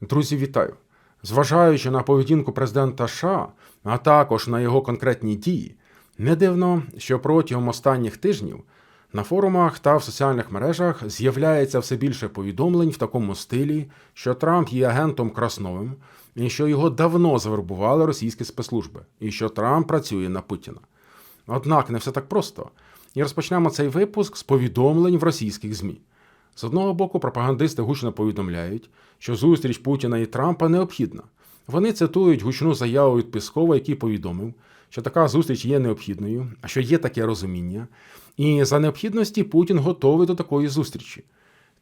Друзі, вітаю! Зважаючи на поведінку президента США, а також на його конкретні дії, не дивно, що протягом останніх тижнів на форумах та в соціальних мережах з'являється все більше повідомлень в такому стилі, що Трамп є агентом Красновим і що його давно завербували російські спецслужби, і що Трамп працює на Путіна. Однак не все так просто. І розпочнемо цей випуск з повідомлень в російських ЗМІ. З одного боку, пропагандисти гучно повідомляють, що зустріч Путіна і Трампа необхідна. Вони цитують гучну заяву від Пескова, який повідомив, що така зустріч є необхідною, а що є таке розуміння, і за необхідності Путін готовий до такої зустрічі.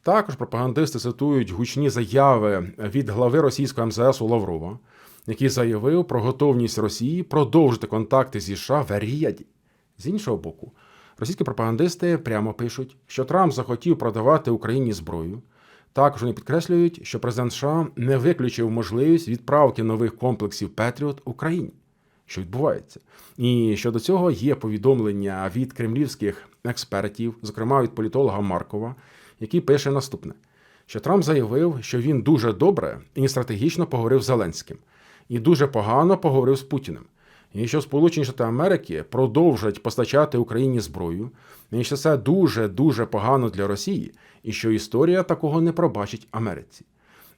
Також пропагандисти цитують гучні заяви від глави російського МЗС Лаврова, який заявив про готовність Росії продовжити контакти зі США в Ріяді. З іншого боку, російські пропагандисти прямо пишуть, що Трамп захотів продавати Україні зброю. Також вони підкреслюють, що президент США не виключив можливість відправки нових комплексів Петріот Україні, що відбувається. І щодо цього є повідомлення від кремлівських експертів, зокрема від політолога Маркова, який пише наступне: що Трамп заявив, що він дуже добре і стратегічно поговорив з Зеленським, і дуже погано поговорив з Путіним. І що Сполучені Штати Америки продовжать постачати Україні зброю, і що це дуже дуже погано для Росії, і що історія такого не пробачить Америці.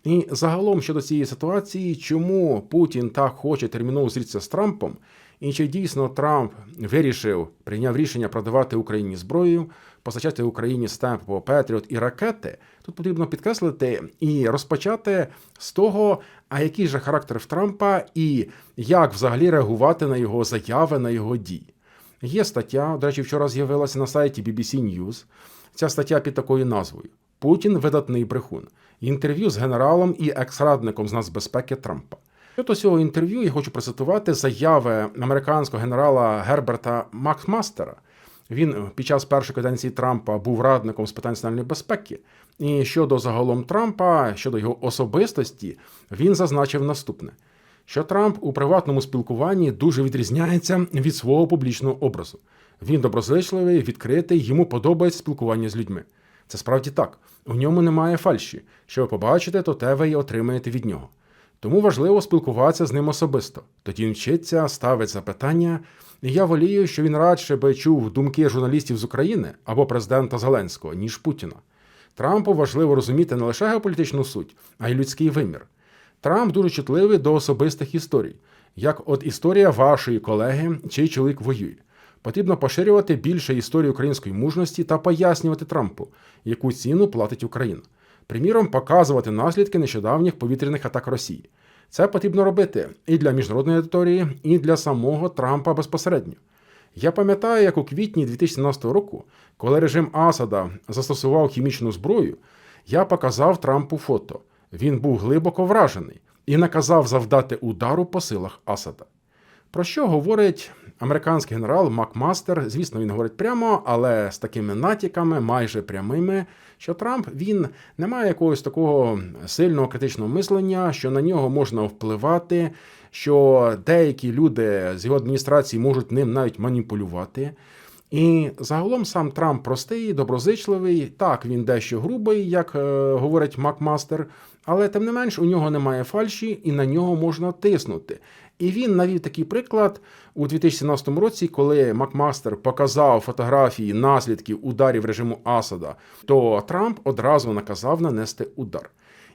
І загалом щодо цієї ситуації, чому Путін так хоче терміново зустрітися з Трампом, і чи дійсно Трамп вирішив прийняв рішення продавати Україні зброю, постачати Україні системи ППО Петріот і ракети, тут потрібно підкреслити і розпочати з того, а який же характер в Трампа, і як взагалі реагувати на його заяви, на його дії. Є стаття, до речі, вчора з'явилася на сайті BBC News. Ця стаття під такою назвою Путін видатний брехун. Інтерв'ю з генералом і екс-радником з нацбезпеки Трампа. Щодо цього інтерв'ю я хочу процитувати заяви американського генерала Герберта Макмастера. Він під час першої каденції Трампа був радником з питань національної безпеки. І щодо загалом Трампа, щодо його особистості, він зазначив наступне: що Трамп у приватному спілкуванні дуже відрізняється від свого публічного образу. Він доброзичливий, відкритий, йому подобається спілкування з людьми. Це справді так. У ньому немає фальші. Що ви побачите, то те ви й отримаєте від нього. Тому важливо спілкуватися з ним особисто. Тоді він вчиться, ставить запитання. І я волію, що він радше би чув думки журналістів з України або президента Зеленського, ніж Путіна. Трампу важливо розуміти не лише геополітичну суть, а й людський вимір. Трамп дуже чутливий до особистих історій, як от історія вашої колеги, чий чоловік воює. Потрібно поширювати більше історії української мужності та пояснювати Трампу, яку ціну платить Україна. Приміром, показувати наслідки нещодавніх повітряних атак Росії. Це потрібно робити і для міжнародної аудиторії, і для самого Трампа безпосередньо. Я пам'ятаю, як у квітні 2017 року, коли режим Асада застосував хімічну зброю, я показав Трампу фото. Він був глибоко вражений і наказав завдати удару по силах Асада. Про що говорить американський генерал Макмастер? Звісно, він говорить прямо, але з такими натяками, майже прямими, що Трамп він не має якогось такого сильного критичного мислення, що на нього можна впливати, що деякі люди з його адміністрації можуть ним навіть маніпулювати. І загалом сам Трамп простий, доброзичливий. Так, він дещо грубий, як е, говорить Макмастер, але тим не менш у нього немає фальші, і на нього можна тиснути. І він навів такий приклад у 2017 році, коли Макмастер показав фотографії наслідків ударів режиму Асада, то Трамп одразу наказав нанести удар.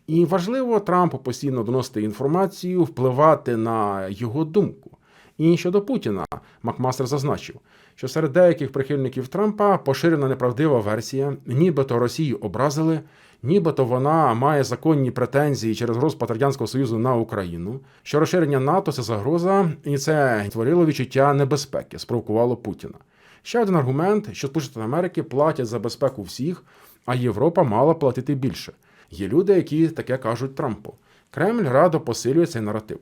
І важливо Трампу постійно доносити інформацію, впливати на його думку. І щодо Путіна, Макмастер зазначив, що серед деяких прихильників Трампа поширена неправдива версія, нібито Росію образили, нібито вона має законні претензії через розпад Радянського Союзу на Україну, що розширення НАТО це загроза, і це творило відчуття небезпеки, спровокувало Путіна. Ще один аргумент, що Сполучені Америки платять за безпеку всіх, а Європа мала платити більше. Є люди, які таке кажуть Трампу. Кремль радо посилює цей наратив.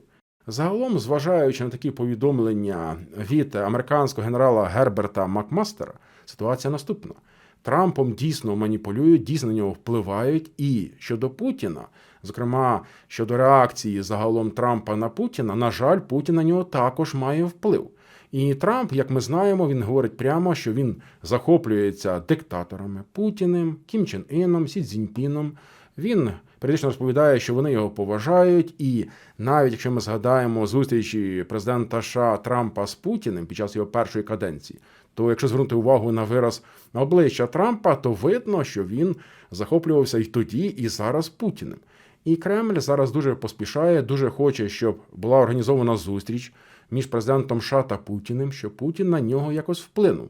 Загалом, зважаючи на такі повідомлення від американського генерала Герберта Макмастера, ситуація наступна: Трампом дійсно маніпулюють, дійсно на нього впливають. І щодо Путіна, зокрема щодо реакції загалом Трампа на Путіна, на жаль, Путін на нього також має вплив. І Трамп, як ми знаємо, він говорить прямо, що він захоплюється диктаторами Путіним, Кім Чен Іном, Сі Цзіньпіном. Він періодично розповідає, що вони його поважають, і навіть якщо ми згадаємо зустрічі президента США Трампа з Путіним під час його першої каденції, то якщо звернути увагу на вираз обличчя Трампа, то видно, що він захоплювався і тоді, і зараз Путіним. І Кремль зараз дуже поспішає, дуже хоче, щоб була організована зустріч між президентом США та Путіним, щоб Путін на нього якось вплинув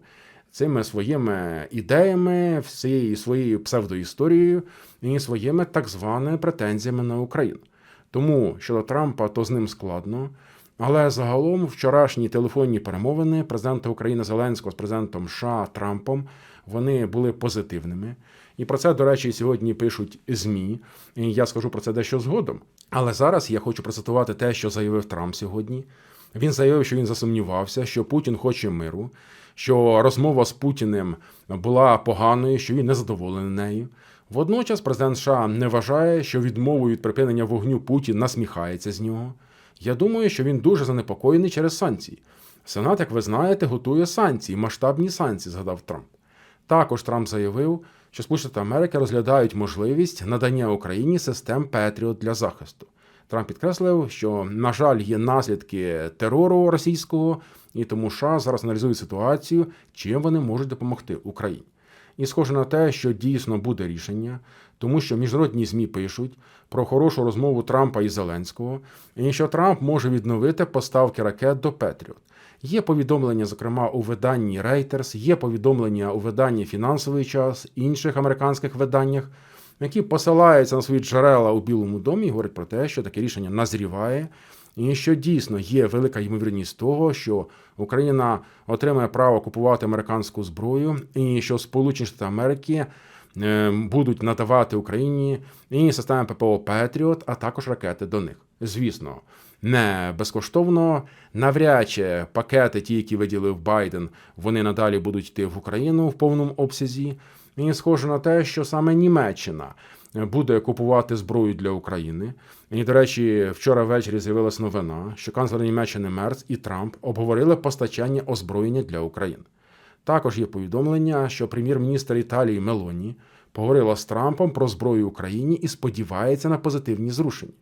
цими своїми ідеями, всією своєю псевдоісторією і своїми так званими претензіями на Україну. Тому щодо Трампа, то з ним складно. Але загалом вчорашні телефонні перемовини президента України Зеленського з президентом США Трампом вони були позитивними. І про це, до речі, сьогодні пишуть ЗМІ. І я скажу про це дещо згодом. Але зараз я хочу процитувати те, що заявив Трамп сьогодні. Він заявив, що він засумнівався, що Путін хоче миру, що розмова з Путіним була поганою, що він не задоволений нею. Водночас президент США не вважає, що відмовою від припинення вогню Путін насміхається з нього. Я думаю, що він дуже занепокоєний через санкції. Сенат, як ви знаєте, готує санкції, масштабні санкції, згадав Трамп. Також Трамп заявив, що Сполучені Америки розглядають можливість надання Україні систем Петріот для захисту. Трамп підкреслив, що, на жаль, є наслідки терору російського, і тому США зараз аналізують ситуацію, чим вони можуть допомогти Україні. І схоже на те, що дійсно буде рішення, тому що міжнародні ЗМІ пишуть про хорошу розмову Трампа і Зеленського, і що Трамп може відновити поставки ракет до Петріот. Є повідомлення, зокрема, у виданні Reuters, є повідомлення у виданні Фінансовий час, інших американських виданнях, які посилаються на свої джерела у Білому домі і говорять про те, що таке рішення назріває, і що дійсно є велика ймовірність того, що Україна отримає право купувати американську зброю, і що Сполучені Штати Америки е, будуть надавати Україні і системи ППО Петріот, а також ракети до них. Звісно, не безкоштовно. Навряд чи пакети, ті, які виділив Байден, вони надалі будуть йти в Україну в повному обсязі. І схоже на те, що саме Німеччина буде купувати зброю для України. І, до речі, вчора ввечері з'явилася новина, що канцлер Німеччини Мерц і Трамп обговорили постачання озброєння для України. Також є повідомлення, що прем'єр-міністр Італії Мелоні поговорила з Трампом про зброю Україні і сподівається на позитивні зрушення.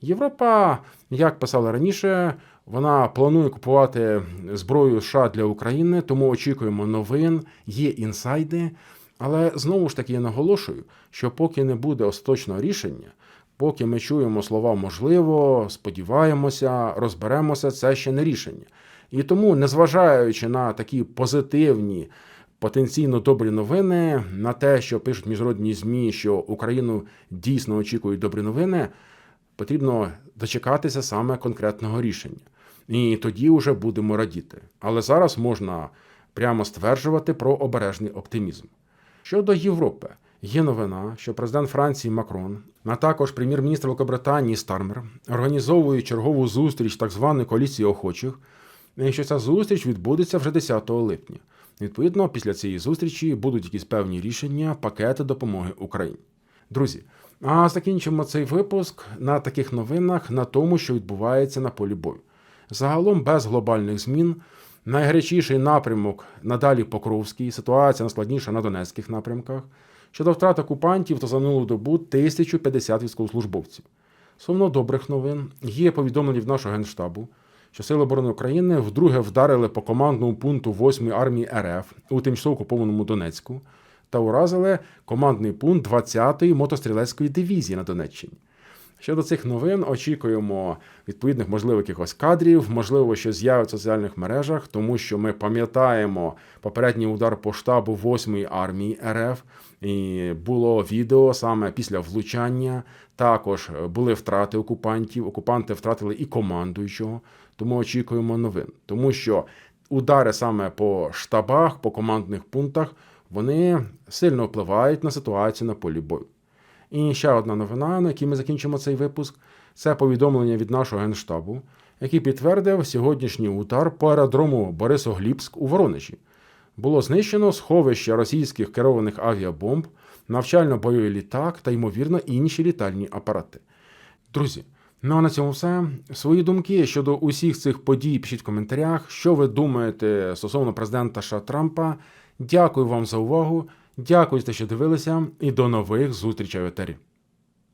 Європа, як писали раніше, вона планує купувати зброю США для України, тому очікуємо новин, є інсайди. Але знову ж таки я наголошую, що поки не буде остаточного рішення, поки ми чуємо слова можливо, сподіваємося, розберемося, це ще не рішення. І тому, незважаючи на такі позитивні, потенційно добрі новини, на те, що пишуть міжнародні ЗМІ, що Україну дійсно очікують добрі новини, потрібно дочекатися саме конкретного рішення. І тоді вже будемо радіти. Але зараз можна прямо стверджувати про обережний оптимізм. Щодо Європи, є новина, що президент Франції Макрон, а також прем'єр-міністр Великобританії Стармер організовують чергову зустріч так званої коаліції охочих, і що ця зустріч відбудеться вже 10 липня. Відповідно, після цієї зустрічі будуть якісь певні рішення, пакети допомоги Україні. Друзі, а закінчимо цей випуск на таких новинах на тому, що відбувається на полі бою. Загалом без глобальних змін. Найгарячіший напрямок надалі Покровський, ситуація найскладніша на Донецьких напрямках. Щодо втрат окупантів, то за минулу добу 1050 військовослужбовців. Словно добрих новин є повідомлення від нашого генштабу, що Сили оборони України вдруге вдарили по командному пункту 8-ї армії РФ у тимчасово окупованому Донецьку та уразили командний пункт 20-ї мотострілецької дивізії на Донеччині. Щодо цих новин, очікуємо відповідних можливих якихось кадрів, можливо, що з'явиться в соціальних мережах, тому що ми пам'ятаємо попередній удар по штабу 8-ї армії РФ. І було відео саме після влучання. Також були втрати окупантів. Окупанти втратили і командуючого, тому очікуємо новин, тому що удари саме по штабах, по командних пунктах, вони сильно впливають на ситуацію на полі бою. І ще одна новина, на якій ми закінчимо цей випуск, це повідомлення від нашого генштабу, який підтвердив сьогоднішній удар по аеродрому Борисоглібськ у Воронежі. Було знищено сховище російських керованих авіабомб, навчально-бойовий літак та, ймовірно, інші літальні апарати. Друзі, ну а на цьому все. Свої думки щодо усіх цих подій пишіть в коментарях, що ви думаєте стосовно президента США Трампа. Дякую вам за увагу. Дякую що дивилися, і до нових зустрічей в етері.